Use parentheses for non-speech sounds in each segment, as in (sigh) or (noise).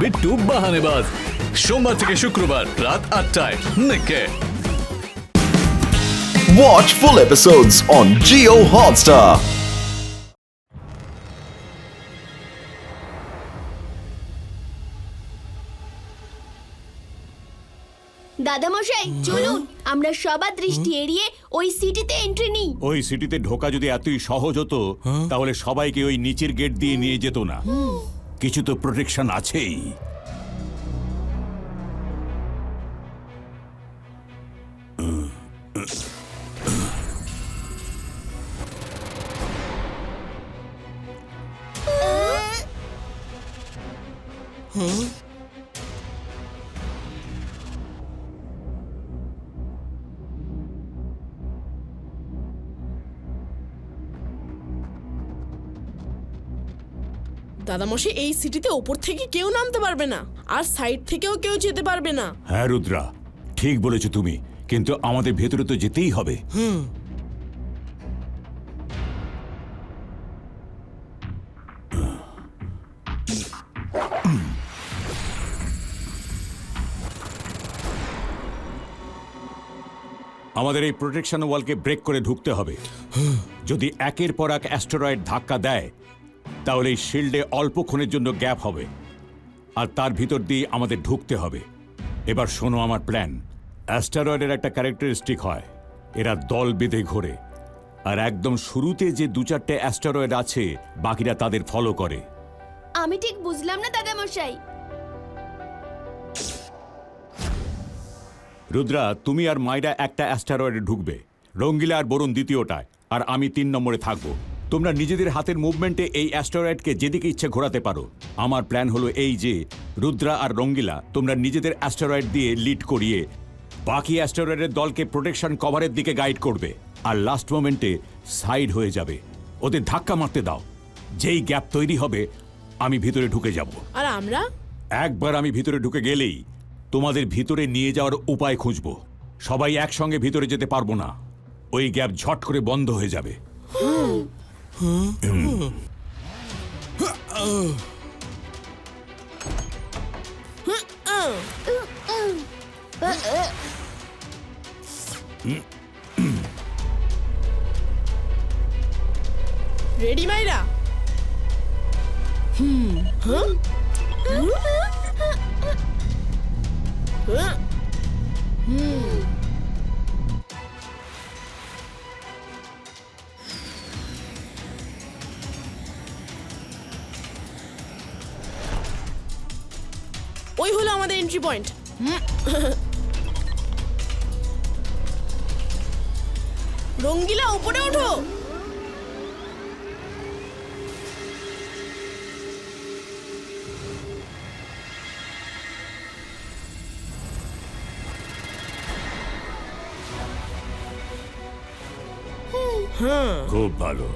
বিট্টু বাহানেবাজ সোমবার থেকে শুক্রবার রাত আটটায় নিকে। Watch full episodes on Geo Hotstar. দাদামশাই চলুন। আমরা সবার দৃষ্টি এড়িয়ে ওই সিটিতে এন্ট্রি নিই। ওই সিটিতে ঢোকা যদি এতই সহজ হতো তাহলে সবাইকে ওই নিচের গেট দিয়ে নিয়ে যেত না। কিছু তো প্রোটেকশন আছেই। দাদামশাই এই সিটিতে ওপর থেকে কেউ নামতে পারবে না আর সাইড থেকেও কেউ যেতে পারবে না। হ্যাঁ রুদ্রা ঠিক বলেছ তুমি কিন্তু আমাদের ভেতরে তো যেতেই হবে। হুম। আমাদের এই প্রোটেকশন ওয়ালকে ব্রেক করে ঢুকতে হবে। যদি একের পর এক অ্যাস্টেরয়েড ধাক্কা দেয় তাহলে এই শিল্ডে অল্পক্ষণের জন্য গ্যাপ হবে। আর তার ভিতর দিয়ে আমাদের ঢুকতে হবে। এবার শোনো আমার প্ল্যান। অ্যাস্টারয়েডের একটা ক্যারেক্টারিস্টিক হয়। এরা দল বেঁধে ঘোরে। আর একদম শুরুতে যে দু চারটে অ্যাস্টারয়েড আছে বাকিরা তাদের ফলো করে। আমি ঠিক বুঝলাম না দাদামশাই। রুদ্রা তুমি আর মাইরা একটা অ্যাস্টারয়েডে ঢুকবে। রঙ্গিলা আর বরুণ দ্বিতীয়টায়। আর আমি তিন নম্বরে থাকব। তোমরা নিজেদের হাতের মুভমেন্টে এই অ্যাস্টারয়েডকে যেদিকে ইচ্ছে ঘোরাতে পারো। আমার প্ল্যান হলো এই যে রুদ্রা আর রঙ্গিলা তোমরা নিজেদের অ্যাস্টারয়েড দিয়ে লিড করিয়ে বাকি অ্যাস্টারয়েডের দলকে প্রোটেকশন কভারের দিকে গাইড করবে। আর লাস্ট মোমেন্টে সাইড হয়ে যাবে। ওদের ধাক্কা মারতে দাও। যেই গ্যাপ তৈরি হবে আমি ভিতরে ঢুকে যাব। আর আমরা? একবার আমি ভিতরে ঢুকে গেলেই তোমাদের ভিতরে নিয়ে যাওয়ার উপায় খুঁজব। সবাই একসঙ্গে ভিতরে যেতে পারব না। ওই গ্যাপ ঝট করে বন্ধ হয়ে যাবে। রেডি মাইরা হুম হ্যাঁ হ্যাঁ এন্ট্রি পয়েন্ট রঙ্গিলা উপরে ওঠো। খুব ভালো।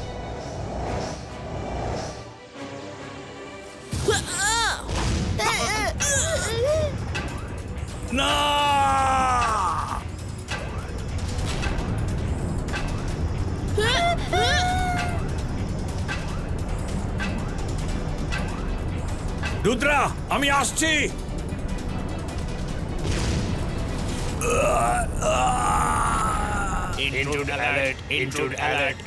(laughs) না রুদ্রা আমি আসছি Intrude alert! Intrude alert!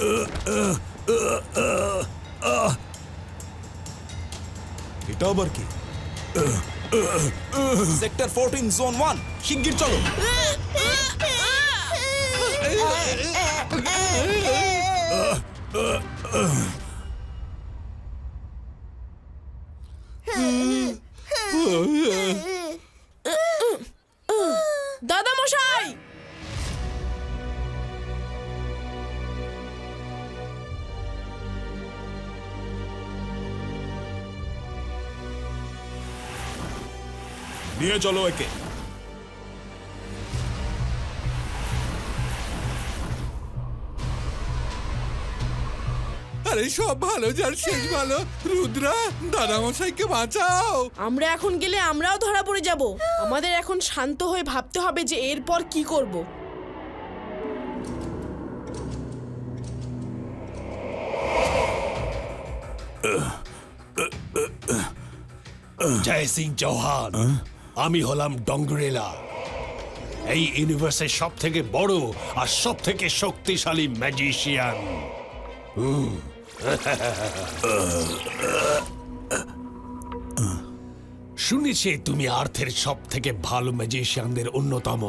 এটা আবার কি সেক্টর ফোরটিন জোন ওয়ান শিগগির চলো নিয়ে চলো একে। আরে সব ভালো যার শেষ ভালো। রুদ্রা দাদামশাইকে বাঁচাও। আমরা এখন গেলে আমরাও ধরা পড়ে যাব। আমাদের এখন শান্ত হয়ে ভাবতে হবে যে এরপর কি করব। জয় সিং চৌহান। আমি হলাম ডঙ্গরেলা। এই ইউনিভার্সের সব থেকে বড় আর সব থেকে শক্তিশালী ম্যাজিশিয়ান শুনেছি তুমি আর্থের সব থেকে ভালো ম্যাজিশিয়ানদের অন্যতম।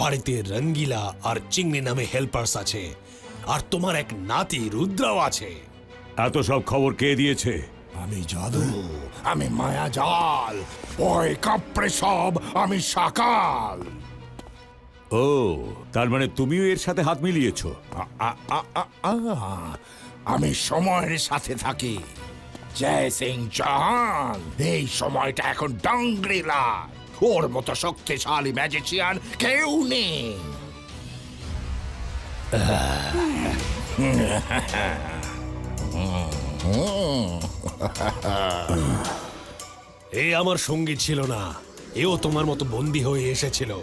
বাড়িতে রঙ্গিলা আর চিংড়ি নামে হেল্পার্স আছে, আর তোমার এক নাতি রুদ্রাও আছে। এত সব খবর কে দিয়েছে? আমি জাদু আমি মায়া জাল ওই কাপড়ে সব আমি সাকাল। ও তার মানে তুমিও এর সাথে হাত মিলিয়েছো? আমি সময়ের সাথে থাকি। জয় সিং চৌহান এই সময়টা এখন ডাংরিলা ওর মতো শক্তিশালী ম্যাজিশিয়ান কেউ নেই। (laughs) (laughs) (laughs) এ আমার সঙ্গী ছিল না। এও তোমার মতো বন্দী হয়ে এসেছিল।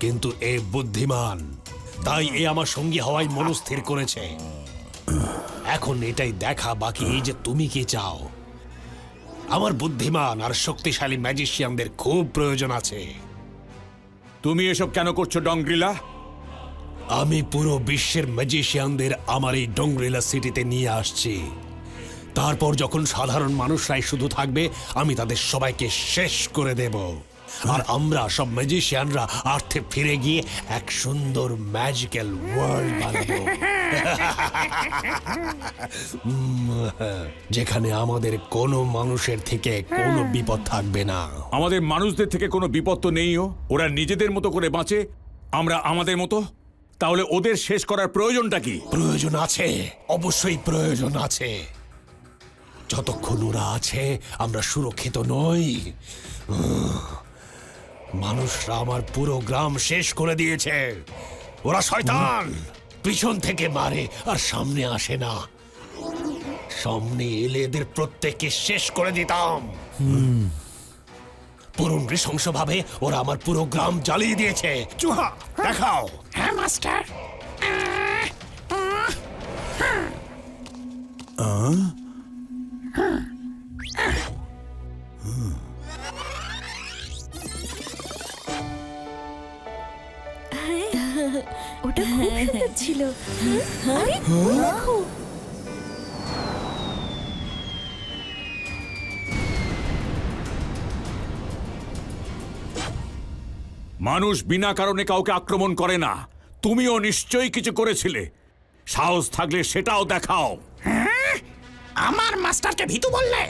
কিন্তু এ বুদ্ধিমান। তাই এ আমার সঙ্গী হওয়াই মনস্থির করেছে। এখন এটাই দেখা বাকি, এই যে তুমি কি চাও? আমার বুদ্ধিমান আর শক্তিশালী ম্যাজিশিয়ানদের খুব প্রয়োজন আছে। তুমি এসব কেন করছ ডংগ্রিলা আমি পুরো বিশ্বের ম্যাজিশিয়ানদের আমার এই ডোংরিলা সিটিতে নিয়ে আসছি। তারপর যখন সাধারণ মানুষরাই শুধু থাকবে, আমি তাদের সবাইকে শেষ করে দেব। আর আমরা সব ম্যাজিশিয়ানরা আর্থে ফিরে গিয়ে এক সুন্দর ম্যাজিক্যাল ওয়ার্ল্ড বানাবো। যেখানে আমাদের কোনো মানুষের থেকে কোনো বিপদ থাকবে না। আমাদের মানুষদের থেকে কোনো বিপদ তো নেইও। ওরা নিজেদের মতো করে বাঁচে। আমরা আমাদের মতো তাহলে ওদের শেষ করার প্রয়োজনটা কি? প্রয়োজন আছে অবশ্যই প্রয়োজন আছে। যতক্ষণ ওরা আছে আমরা সুরক্ষিত নই। মানুষরা আমার পুরো গ্রাম শেষ করে দিয়েছে। ওরা শয়তান! পিছন থেকে মারে আর সামনে আসে না। সামনে এলে এদের প্রত্যেককে শেষ করে দিতাম। পুরো নৃশংসভাবে ওরা আমার পুরো গ্রাম জ্বালিয়ে দিয়েছে। চুহা দেখাও। হ্যাঁ মাস্টার। ওটা খুব সুন্দর ছিল। আরে দেখো মানুষ বিনা কারণে কাউকে আক্রমণ করে না। তুমিও নিশ্চয়ই কিছু করেছিলে। সাহস থাকলে সেটাও দেখাও। আমার মাস্টারকে ভীতু বললে?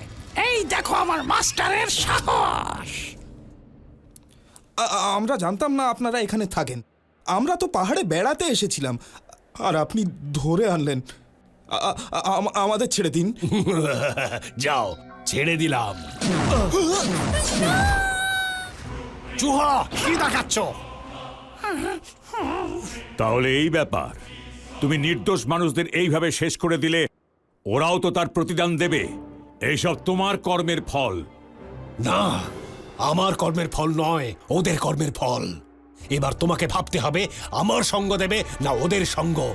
এই দেখো আমার মাস্টারের সাহস। আমরা জানতাম না আপনারা এখানে থাকেন। আমরা তো পাহাড়ে বেড়াতে এসেছিলাম। আর আপনি ধরে আনলেন। আমাদের ছেড়ে দিন। (laughs) যাও ছেড়ে দিলাম। চুহা কি দেখাচ্ছ? তাহলে এই ব্যাপার। তুমি নির্দোষ মানুষদের এইভাবে শেষ করে দিলে ওরাও তো তার প্রতিদান দেবে। এইসব তোমার কর্মের ফল। না আমার কর্মের ফল নয় ওদের কর্মের ফল। এবার তোমাকে ভাবতে হবে আমার সঙ্গ দেবে না ওদের সঙ্গ।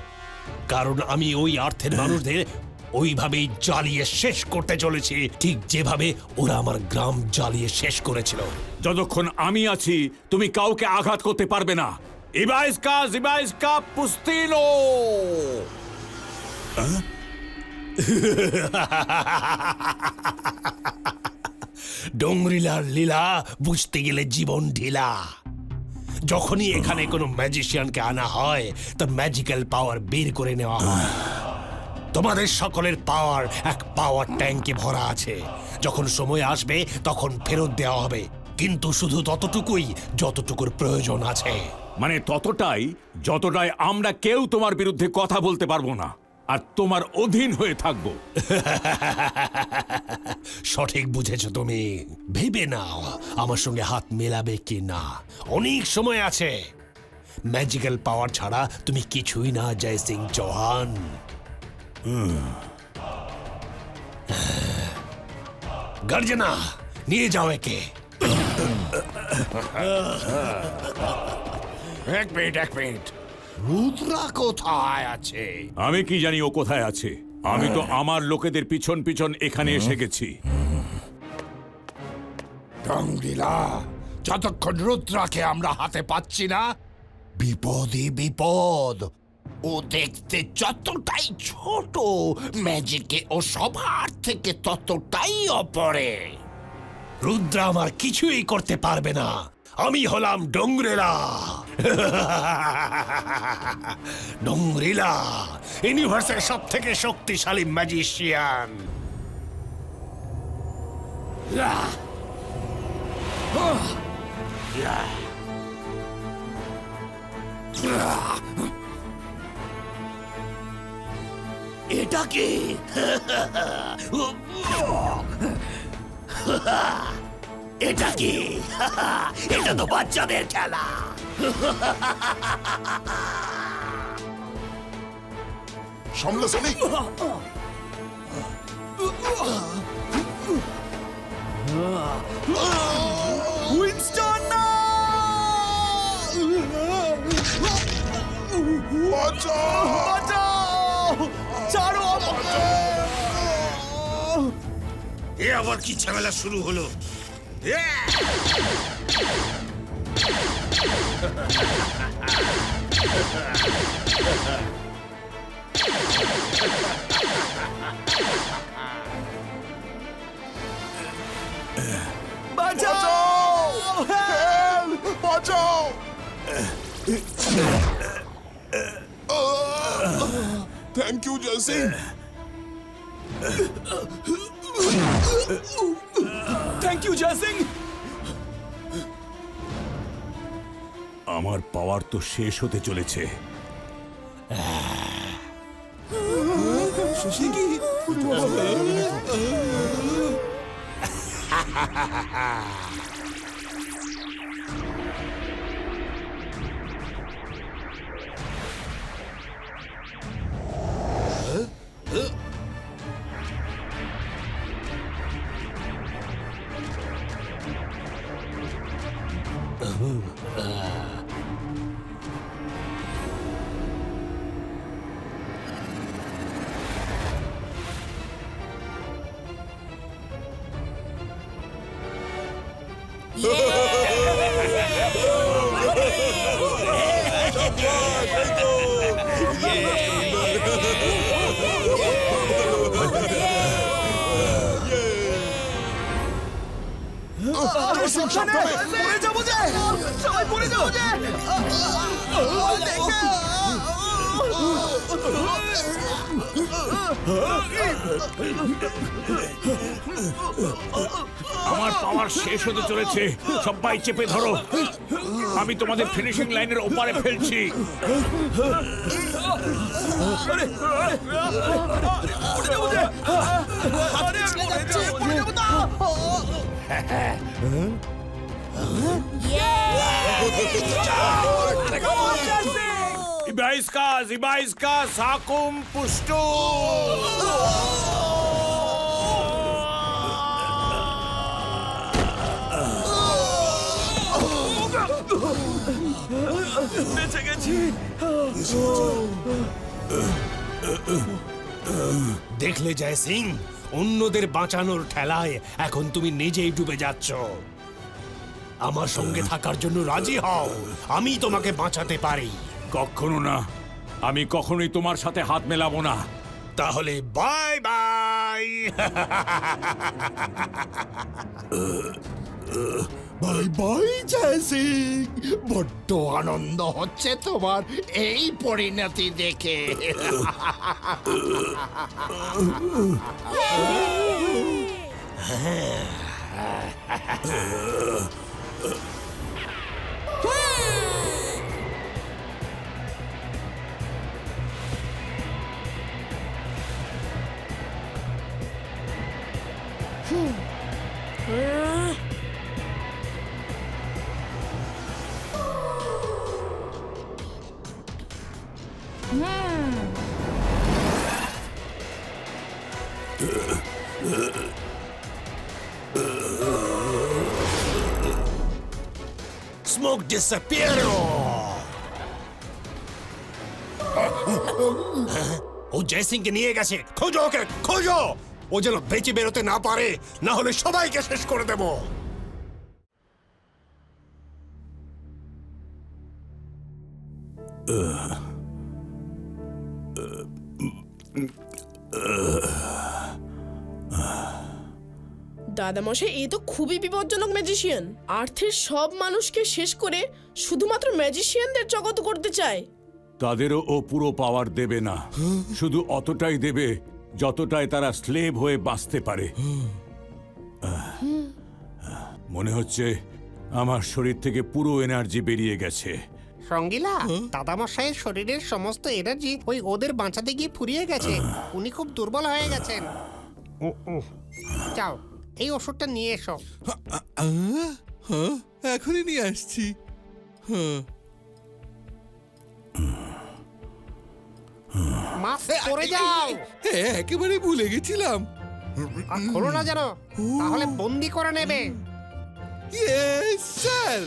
কারণ আমি ওই অর্থের মানুষদের ওইভাবেই জ্বালিয়ে শেষ করতে চলেছি। ঠিক যেভাবে ওরা আমার গ্রাম জ্বালিয়ে শেষ করেছিল। যতক্ষণ আমি আছি তুমি কাউকে আঘাত করতে পারবে না। ইবাইস কা ইবাইস কা পুস্তিনো ডোংরিলার লীলা বুঝতে গেলে জীবন ঢিলা। যখনই এখানে কোনো ম্যাজিশিয়ানকে আনা হয় তার ম্যাজিক্যাল পাওয়ার বের করে নেওয়া হয়। তোমাদের সকলের পাওয়ার এক পাওয়ার ট্যাঙ্কে ভরা আছে। যখন সময় আসবে তখন ফেরত দেওয়া হবে। কিন্তু শুধু ততটুকুই যতটুকুর প্রয়োজন আছে। মানে ততটাই যতটাই আমরা কেউ তোমার বিরুদ্ধে কথা বলতে পারব না আর তোমার অধীন হয়ে থাকব। (laughs) সঠিক বুঝেছ তুমি। ভেবে নাও আমার সঙ্গে হাত মেলাবে কি না। অনেক সময় আছে। ম্যাজিক্যাল পাওয়ার ছাড়া তুমি কিছুই না জয় সিং চৌহান। গার্জেনা নিয়ে যাও একে এক মিনিট এক মিনিট রুদ্রা কোথায় আছে আমি কি জানি ও কোথায় আছে? আমি তো আমার লোকেদের পিছন পিছন এখানে এসে গেছি। যতক্ষণ রুদ্রাকে আমরা হাতে পাচ্ছি না বিপদই বিপদ। ও দেখতে যতটাই ছোট ম্যাজিকে ও সবার থেকে ততটাই অপরে। রুদ্রা আমার কিছুই করতে পারবে না। আমি হলাম ডোংরেলা। (laughs) ডোংরিলা ইউনিভার্সের সব থেকে শক্তিশালী ম্যাজিশিয়ান এটা কি? এটা কি? এটা তো বাচ্চাদের খেলা। সামলে সনিক উইনস্টন না! বাঁচাও! ছাড়ো আমাকে এ আবার কি ঝামেলা শুরু হলো? বাঁচাও! বাঁচাও! Thank you Joy thank you Joy Singh আমার পাওয়ার তো শেষ হতে চলেছে। (laughs) পড়ে যাব যে সবাই পড়ে যাব যে আমার পাওয়ার শেষ হতে চলেছে। সবাই চেপে ধরো। আমি তোমাদের ফিনিশিং লাইনের ওপারে ফেলছি। Ibaiska, Ibaiska, Sakum Pushtu! বেঁচে গেছি। দেখলে জয় সিং অন্যদের বাঁচানোর ঠেলায় এখন তুমি নিজেই ডুবে যাচ্ছ। আমার সঙ্গে থাকার জন্য রাজি হও আমি তোমাকে বাঁচাতে পারি। কখনো না আমি কখনোই তোমার সাথে হাত মেলাবো না। তাহলে বাই বাই। বাই বাই বড্ড আনন্দ হচ্ছে তোমার এই পরিণতি দেখে। Muerte Sapiero! ও জয়সিংকে নিয়ে গেছে খোঁজো ওকে, খোঁজো ও যেন বেঁচে বেরোতে না পারে, না হলে সবাইকে শেষ করে দেব Ugh. দাদামশাই এ তো খুবই বিপজ্জনক ম্যাজিশিয়ান আর্থের সব মানুষকে শেষ করে শুধুমাত্র ম্যাজিশিয়ানদের জগৎ করতে চায়। তাদেরও ও পুরো পাওয়ার দেবে না। শুধু অতটাই দেবে যতটাই তারা স্লেভ হয়ে বাঁচতে পারে। মনে হচ্ছে আমার শরীর থেকে পুরো এনার্জি বেরিয়ে গেছে। সঙ্গীলা দাদামশাইয়ের শরীরের সমস্ত এনার্জি ওই ওদের বাঁচাতে গিয়ে ফুরিয়ে গেছে। উনি খুব দুর্বল হয়ে গেছেন। যাও। এই ওষুধটা নিয়ে এসো। হ্যাঁ এখনই নিয়ে আসছি। হ্যাঁ। মাস্ক পরে যাও। হ্যাঁ একেবারে ভুলে গেছিলাম। আর খোলো না যেন তাহলে বন্দি করে নেবে। Yes sir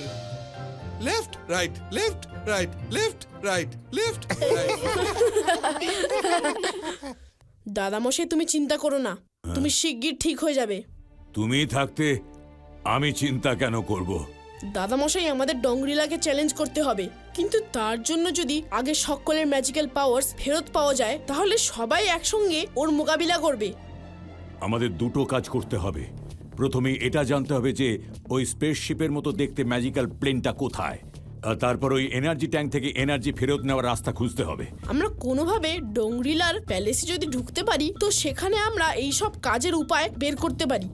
left right left right left right left দাদামশাই তুমি চিন্তা করো না। তুমি শিগগির ঠিক হয়ে যাবে। তুমি থাকতে আমি চিন্তা কেন করব? দাদামশাই আমাদের ডংরিলাকে চ্যালেঞ্জ করতে হবে। কিন্তু তার জন্য যদি আগে সকলের ম্যাজিক্যাল পাওয়ার্স ফেরত পাওয়া যায় তাহলে সবাই একসঙ্গে ওর মোকাবিলা করবে। আমাদের দুটো কাজ করতে হবে। প্রথমে এটা জানতে হবে যে ওই স্পেসশিপের মতো দেখতে ম্যাজিক্যাল প্লেনটা কোথায়। আর তারপর ওই এনার্জি ট্যাঙ্ক থেকে এনার্জি ফেরত নেওয়ার রাস্তা খুঁজতে হবে। আমরা কোনোভাবে ডংরিলার প্যালেসে যদি ঢুকতে পারি তো সেখানে আমরা এই সব কাজের উপায় বের করতে পারি।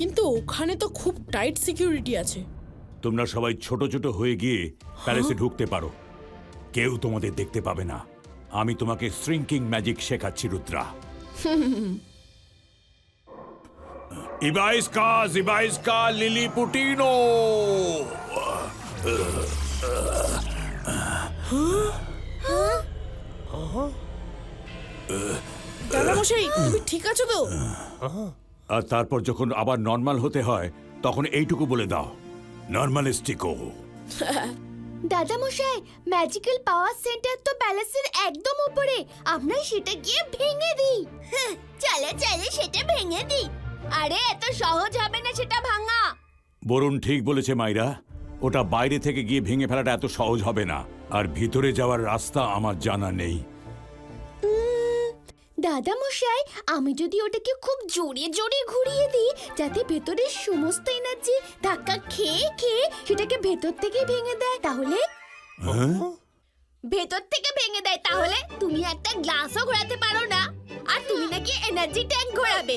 কিন্তু ওখানে তো খুব টাইট সিকিউরিটি আছে। তোমরা সবাই ছোট ছোট হয়ে গিয়ে প্যালেসে ঢুকতে পারো। কেউ তোমাদের দেখতে পাবে না। আমি তোমাকে শ্রিঙ্কিং ম্যাজিক শেখাচ্ছি রুদ্রা। (laughs) ইবাইস্কা জিবাইস্কা লিলি পুটিনো। দাদামশাই তুমি ঠিক আছো তো? (laughs) আর তারপর যখন আবার নর্মাল হতে হয় তখন এইটুকু বলে দাও। নর্মালিস্টিকো দাদা মশাই ম্যাজিক্যাল পাওয়ার সেন্টার তো প্যালেসের একদম উপরে। আমরা সেটা গিয়ে ভেঙে দিই। চলে চলে সেটা ভেঙে দিই। আরে এত সহজ হবে না সেটা ভাঙা। বরুণ ঠিক বলেছে মাইরা। ওটা বাইরে থেকে গিয়ে ভেঙে ফেলাটা এত সহজ হবে না। আর ভিতরে যাওয়ার রাস্তা আমার জানা নেই। দাদা মশাই আমি যদি ওটাকে খুব জোরে জোরে ঘুরিয়ে দিই যাতে ভেতরের সমস্ত এনার্জি ধাক্কা খেয়ে খেয়ে সেটাকে ভেতর থেকে ভেঙে দেয় তাহলে? ভেতর থেকে ভেঙে দেয় তাহলে? তুমি একটা গ্লাসও ঘোরাতে পারো না। আর তুমি নাকি এনার্জি ট্যাঙ্ক ঘোরাবে।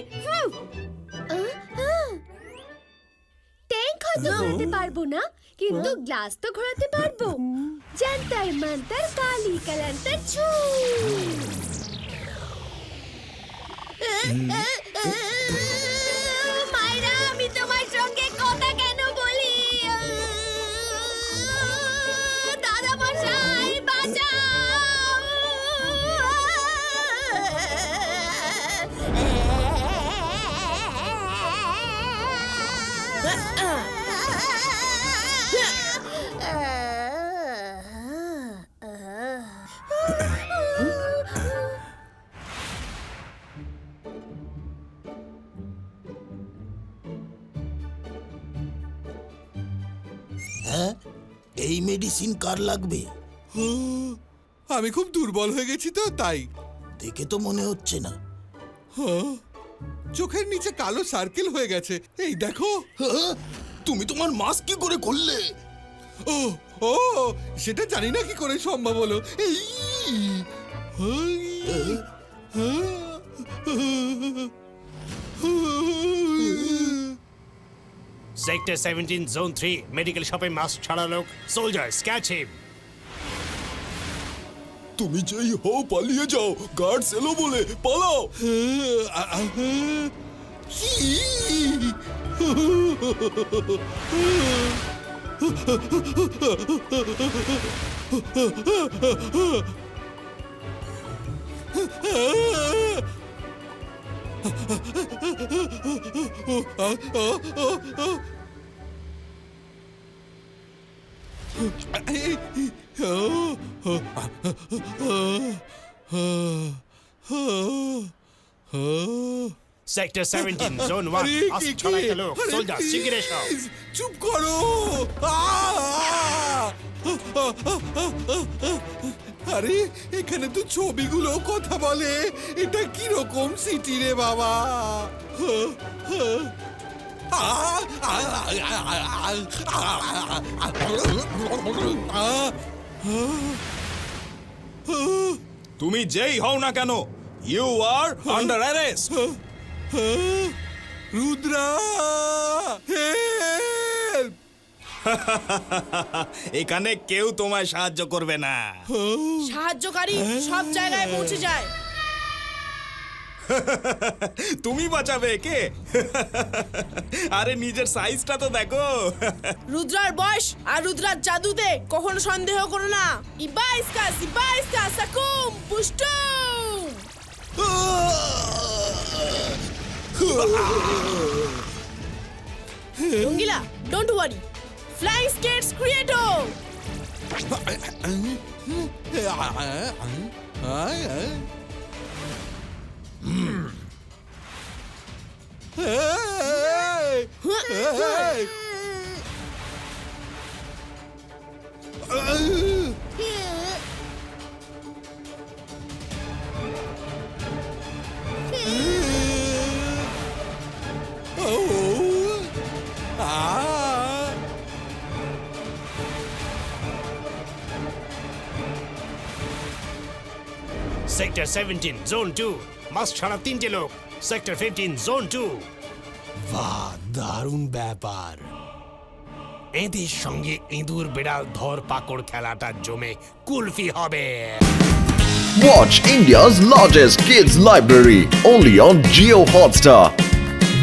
ট্যাঙ্ক হয়তো ঘোরাতে পারব না কিন্তু গ্লাস তো ঘোরাতে পারব। জান্তার মান্তার কালি কালান্তার ছু মায়েরা আমি তোমার সঙ্গে কথা এই মেডিসিন কার লাগবে? আমি খুব দুর্বল হয়ে গেছি তো তাই। দেখে তো মনে হচ্ছে না। হ্যাঁ, চোখের নিচে কালো সার্কেল হয়ে গেছে। এই দেখো। তুমি তোমার মাস্ক কি করে করলে? ও ও সেটা জানি না কি করে সম্ভব হলো। এই Sector 17, Zone 3, medical shop mask ছাড়া লোক সোলজার্স ক্যাচ হিম তুমি যেই হও পালিয়ে যাও। গার্ডস এলো বলে পালাও। কি? সেক্টর সেভেন্টিন জোন ওয়ান ছড়াই গেল সোলজার শিগগির এসো চুপ করো আ আরে এখানে তো ছবিগুলো কথা বলে এটা কি রকম সিটি রে বাবা! তুমি যেই হও না কেন you are under arrest Rudra help (laughs) এখানে কেউ তোমায় সাহায্য করবে না। সাহায্যকারী সব জায়গায় পৌঁছে যায়। (laughs) তুমি বাঁচাবে কে (laughs) আরে নিজের সাইজটা তো দেখো। রুদ্রার বয়স আর রুদ্রার জাদুতে কখনো সন্দেহ করো না। ইবাইসকা ইবাইসকা সাকুম পুষ্টুম রঙ্গিলা ডোন্ট ওয়ারি ফ্লাইং স্কেটস ক্রিয়েটো Hey! Sector seventeen zone two মাস ছাড়া তিনটে লোক। সেক্টর ফিফটিন জোন টু বাহ দারুণ ব্যাপার। এদের সঙ্গে ইঁদুর বিড়াল ধর পাকড় খেলাটা জমে কুলফি হবে। Watch India's largest kids library only on Geo Hotstar.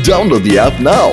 Download the app now.